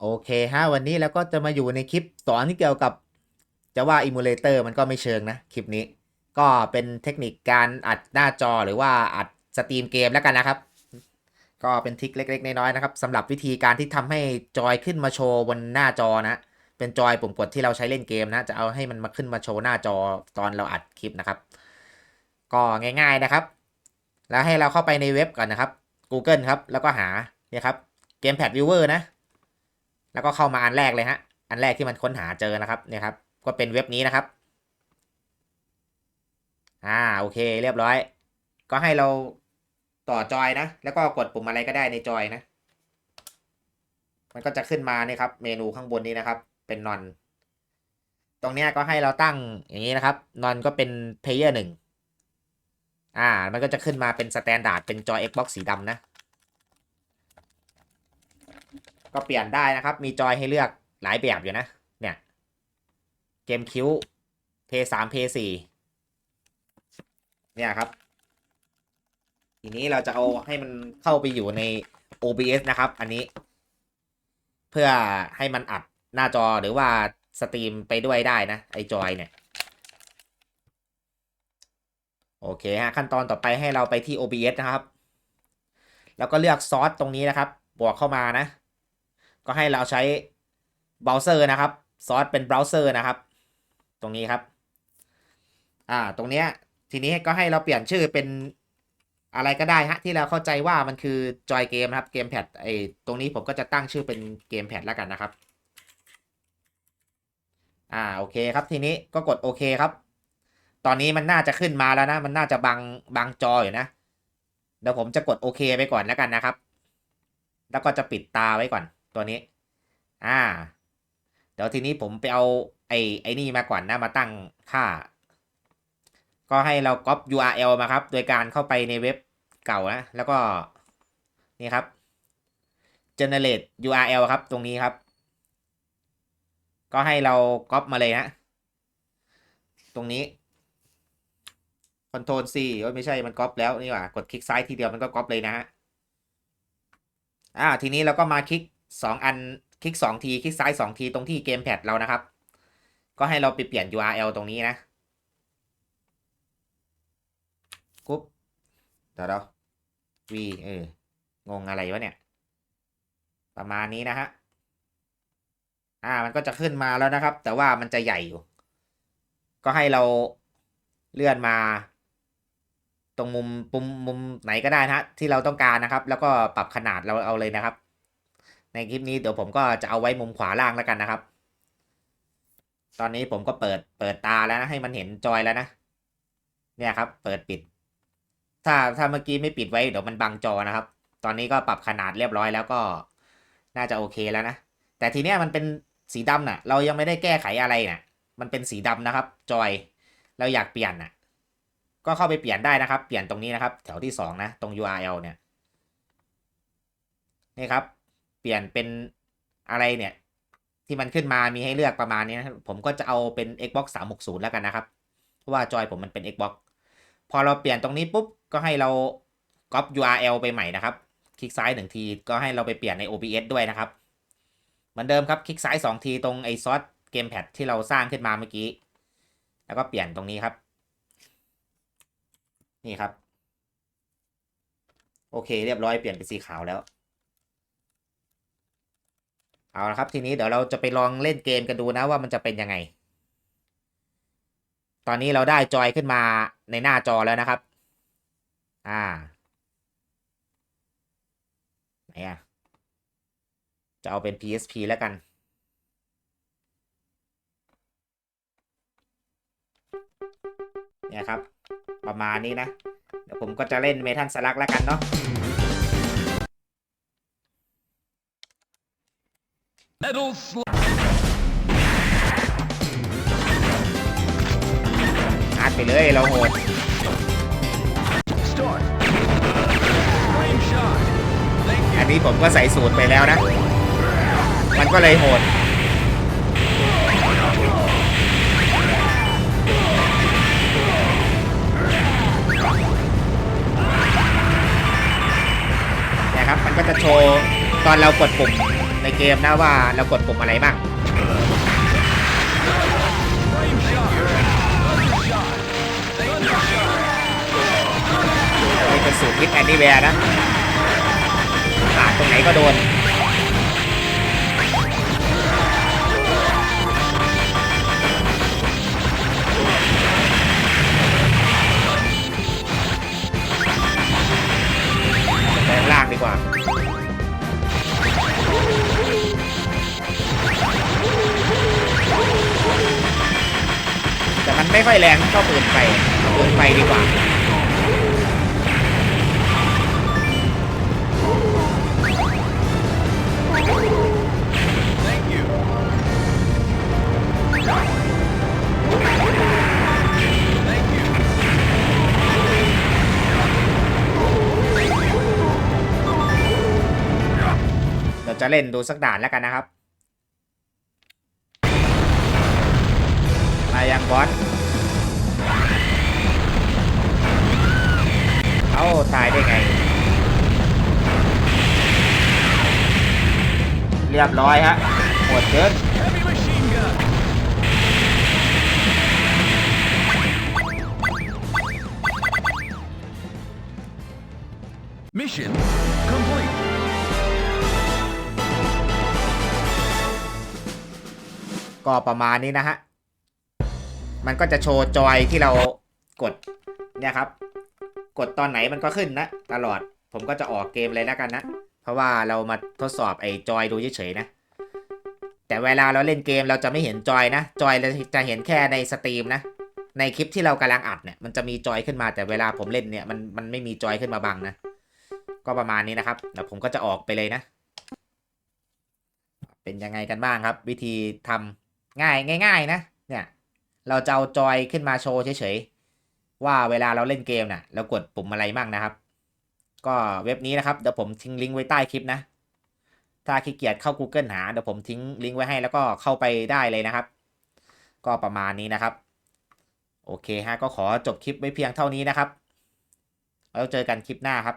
โอเคฮะวันนี้เราก็จะมาอยู่ในคลิปสอนที่เกี่ยวกับจะว่า Emulator มันก็ไม่เชิงนะ คลิปนี้ ก็เป็นเทคนิคการอัดหน้าจอหรือว่าอัดสตรีมเกมแล้วกันนะครับ ก็เป็นทิคเล็ก ๆ น้อยๆนะครับสำหรับวิธีการที่ทำให้จอยขึ้นมาโชว์บนหน้าจอนะ เป็นจอยปุ่มกดที่เราใช้เล่นเกมนะจะเอาให้มันมาขึ้นมาโชว์หน้าจอตอนเราอัดคลิปนะครับ ก็ง่าย ๆนะครับ แล้วให้เราเข้าไปในเว็บก่อนนะครับ Google ครับแล้วก็หาเนี่ยครับ Gamepad Viewer นะ แล้วก็เข้ามาอันแรกเลยฮะ อันแรกที่มันค้นหาเจอนะครับเนี่ยครับ ก็เป็นเว็บนี้นะครับ อ่าโอเค เรียบร้อย ก็ให้เราต่อจอยนะ แล้วก็กดปุ่มอะไรก็ได้ในจอยนะ มันก็จะขึ้นมาเนี่ยครับ เมนูข้างบนนี้นะครับ เป็นนอน ตรงเนี้ยก็ให้เราตั้งอย่างนี้นะครับ นอนก็เป็นเพลเยอร์หนึ่งอ่า มันก็จะขึ้นมาเป็นสแตนดาร์ดเป็นจอ Xbox สีดำนะ ก็เปลี่ยนได้นะครับ มีจอยให้เลือกหลายแบบอยู่นะ เนี่ย เกมคิวเพย์สามเพย์สี่เนี่ยครับ ทีนี้เราจะเอาให้มันเข้าไปอยู่ใน OBS นะครับ อันนี้ เพื่อให้มันอัดหน้าจอหรือว่าสตรีมไปด้วยได้นะ ไอจอยเนี่ย โอเคฮะ ขั้นตอนต่อไปให้เราไปที่ OBS นะครับ แล้วก็เลือกซอสตรงนี้นะครับ บวกเข้ามานะ ก็ให้เราใช้เบราว์เซอร์นะครับ ซอสเป็นเบราว์เซอร์นะครับ ตรงนี้ครับ อ่า ตรงเนี้ย ทีนี้ก็ให้เราเปลี่ยนชื่อเป็นอะไรก็ได้ฮะที่เราเข้าใจว่ามันคือจอยเกมนะครับ เกมแพดไอตรงนี้ผมก็จะตั้งชื่อเป็นเกมแพดแล้วกันนะครับ อ่า โอเคครับ ทีนี้ก็กดโอเคครับ ตอนนี้มันน่าจะขึ้นมาแล้วนะ มันน่าจะบังบังจออยู่นะ เดี๋ยวผมจะกดโอเคไปก่อนแล้วกันนะครับ แล้วก็จะปิดตาไว้ก่อน ตัวนี้ อ่า เดี๋ยวทีนี้ผมไปเอาไอ้ไอ้นี่มาก่อนนะมาตั้งค่า ก็ให้เราก๊อป URL มาครับ โดยการเข้าไปในเว็บเก่านะ แล้วก็นี่ครับ generate URL ครับตรงนี้ครับ ก็ให้เราก๊อปมาเลยนะตรงนี้ Ctrl C โอ้ยไม่ใช่มันก๊อปแล้วนี่หว่ากดคลิกซ้ายทีเดียวมันก็ก๊อปเลยนะฮะอ่าทีนี้เราก็มาคลิก สองอันคลิกสองที คลิกซ้ายสองที ตรงที่เกมแพดเรานะครับ ก็ให้เราไปเปลี่ยน URL ตรงนี้นะกุ๊บเดี๋ยวเรา V เอองงอะไรวะเนี่ย ประมาณนี้นะฮะอ่ามันก็จะขึ้นมาแล้วนะครับ แต่ว่ามันจะใหญ่อยู่ ก็ให้เราเลื่อนมา ตรงมุมปุ่มมุมไหนก็ได้นะฮะที่เราต้องการนะครับ แล้วก็ปรับขนาดเราเอาเลยนะครับ ในคลิปนี้เดี๋ยวผมก็จะเอาไว้มุมขวาล่างแล้วกันนะครับ ตอนนี้ผมก็เปิดเปิดตาแล้วนะให้มันเห็นจอยแล้วนะ เนี่ยครับ เปิดปิด ถ้าถ้าเมื่อกี้ไม่ปิดไว้เดี๋ยวมันบังจอนะครับ ตอนนี้ก็ปรับขนาดเรียบร้อยแล้วก็น่าจะโอเคแล้วนะ แต่ทีเนี้ยมันเป็นสีดำน่ะ เรายังไม่ได้แก้ไขอะไรน่ะ มันเป็นสีดำนะครับ จอย เราอยากเปลี่ยนน่ะ ก็เข้าไปเปลี่ยนได้นะครับ เปลี่ยนตรงนี้นะครับ แถวที่สองนะ ตรง URL เนี่ย นี่ครับ ลี่ยนเป็นอะไรเนี่ย ที่มันขึ้นมามีให้เลือกประมาณนี้นะผมก็จะเอาเป็น Xbox 360 แล้วกันนะครับ เพราะว่าจอยผมมันเป็น Xbox พอเราเปลี่ยนตรงนี้ปุ๊บ ก็ให้เราก๊อป URL ไปใหม่นะครับ คลิกซ้ายหนึ่งทีก็ให้เราไปเปลี่ยนใน OBS ด้วยนะครับ เหมือนเดิมครับคลิกซ้ายสองทีตรงไอ้ซอสเกมแพดที่เราสร้างขึ้นมาเมื่อกี้ แล้วก็เปลี่ยนตรงนี้ครับ นี่ครับ โอเค เรียบร้อยเปลี่ยนเป็นสีขาวแล้ว เอาละครับทีนี้เดี๋ยวเราจะไปลองเล่นเกมกันดูนะว่ามันจะเป็นยังไง ตอนนี้เราได้จอยขึ้นมาในหน้าจอแล้วนะครับ อ่า ไหนอะจะเอาเป็น PSP แล้วกัน เนี่ยครับ ประมาณนี้นะ เดี๋ยวผมก็จะเล่นเมทัลสลักแล้วกันเนาะ Metal Slug. อัดไปเลยเราโหด Start. Flame shot. อันนี้ผมก็ใส่สูตรไปแล้วนะ มันก็เลยโหดนี่ยครับ มันก็จะโชว์ตอนเรากดปุ่ม ในเกมนะว่าเรากดปุ่มอะไรบ้างนี่เป็นสูตรคิดแอนดี้แวร์นะขาดตรงไหนก็โดน มันไม่ค่อยแรงเท่าปืนไฟเปืนไฟดีกว่าเราจะเล่นดูสักด่านแล้วกันนะครับมายังบอส เอ้าตายได้ไง เรียบร้อยฮะหมดเกิน Heavy machine gun. Mission complete. ก็ประมาณนี้นะฮะ มันก็จะโชว์จอยที่เรากดเนี่ยครับ กดตอนไหนมันก็ขึ้นนะ ตลอดผมก็จะออกเกมเลยแล้วกันนะ เพราะว่าเรามาทดสอบไอ้จอยดูเฉยๆนะ แต่เวลาเราเล่นเกมเราจะไม่เห็นจอยนะ จอยเราจะเห็นแค่ในสตรีมนะ ในคลิปที่เรากำลังอัดเนี่ยมันจะมีจอยขึ้นมาแต่เวลาผมเล่นเนี่ยมันมันไม่มีจอยขึ้นมาบังนะ ก็ประมาณนี้นะครับเดี๋ยวผมก็จะออกไปเลยนะ เป็นยังไงกันบ้างครับ วิธีทำง่ายง่าย ๆ นะ เนี่ย เราจะเอาจอยขึ้นมาโชว์เฉยๆ ว่าเวลาเราเล่นเกมน่ะเรากดปุ่มอะไรบ้างนะครับ ก็เว็บนี้นะครับเดี๋ยวผมทิ้งลิงก์ไว้ใต้คลิปนะ ถ้าขี้เกียจเข้า Google หาเดี๋ยวผมทิ้งลิงก์ไว้ให้แล้วก็เข้าไปได้เลยนะครับ ก็ประมาณนี้นะครับ โอเคฮะก็ขอจบคลิปไว้เพียงเท่านี้นะครับแล้วเจอกันคลิปหน้าครับ